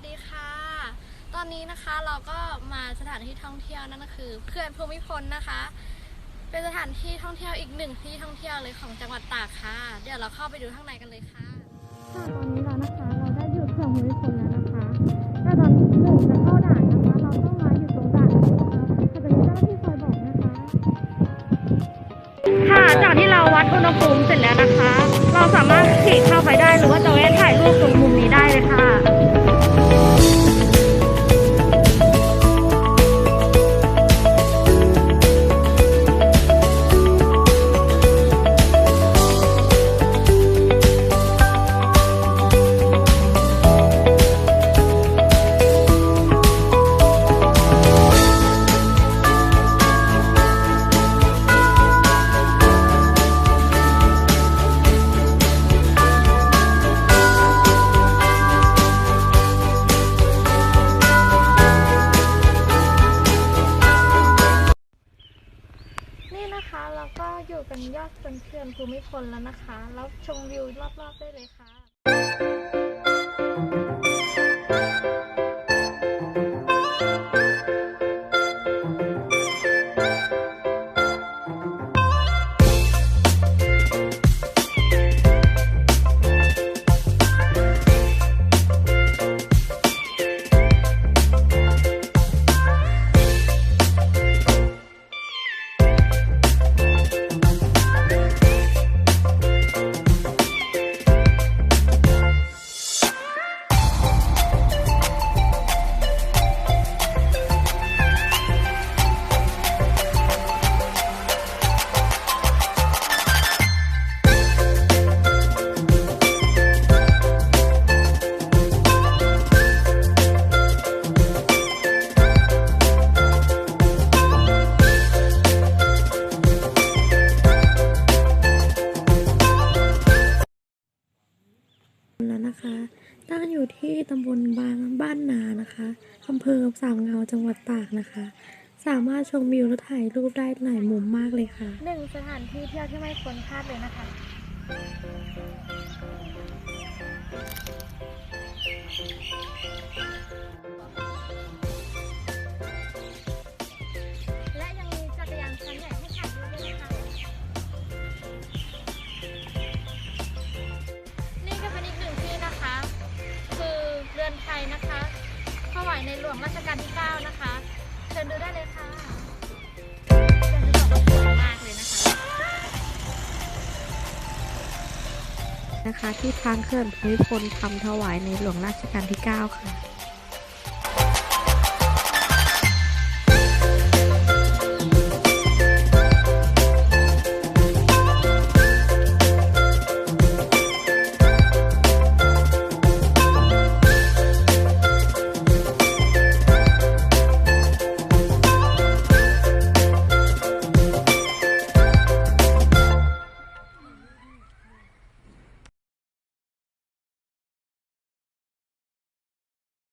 วัสดีค่ะ ตอนนี้นะคะเราก็มาสถานที่ท่องเที่ยวนั่นก็คือเขื่อนภูมิพลนะคะ เป็นสถานที่ท่องเที่ยวอีกหนึ่งที่ท่องเที่ยวเลยของจังหวัดตากค่ะ เดี๋ยวเราเข้าไปดูข้างในกันเลยค่ะค่ะตอนนี้เรานะคะ เราได้หยุดเครื่องภูมิพลแล้วนะคะแต่ตอนหนึ่งจะเข้าด่านนะคะ เราต้องมาอยู่ตรงด่านนี้นะคะแต่จะมีเจ้าหน้าที่คอยบอกนะคะ ค่ะจากที่เราวัดอุณหภูมิเสร็จ ก็อยู่กันยอดบนเพื่อนภูมิพลแล้วนะคะ แล้วชมวิวรอบๆได้เลยค่ะ นะคะ ตั้งอยู่ที่ตำบลบางบ้านนานะคะอำเภอสามเงาจังหวัดตากนะคะ สามารถชมวิวและถ่ายรูปได้หลายมุมมากเลยค่ะ หนึ่งสถานที่เที่ยวที่ไม่ควรพลาดเลยนะคะแล ยในหลวงรัชกาลที่ 9 นะคะ เชิญดูได้เลยค่ะอยากจะบอกว่าสวยมากเลยนะคะ นะคะที่ทางเขื่อนภูมิพลทำถวายในหลวงรัชกาลที่ 9 ค่ะ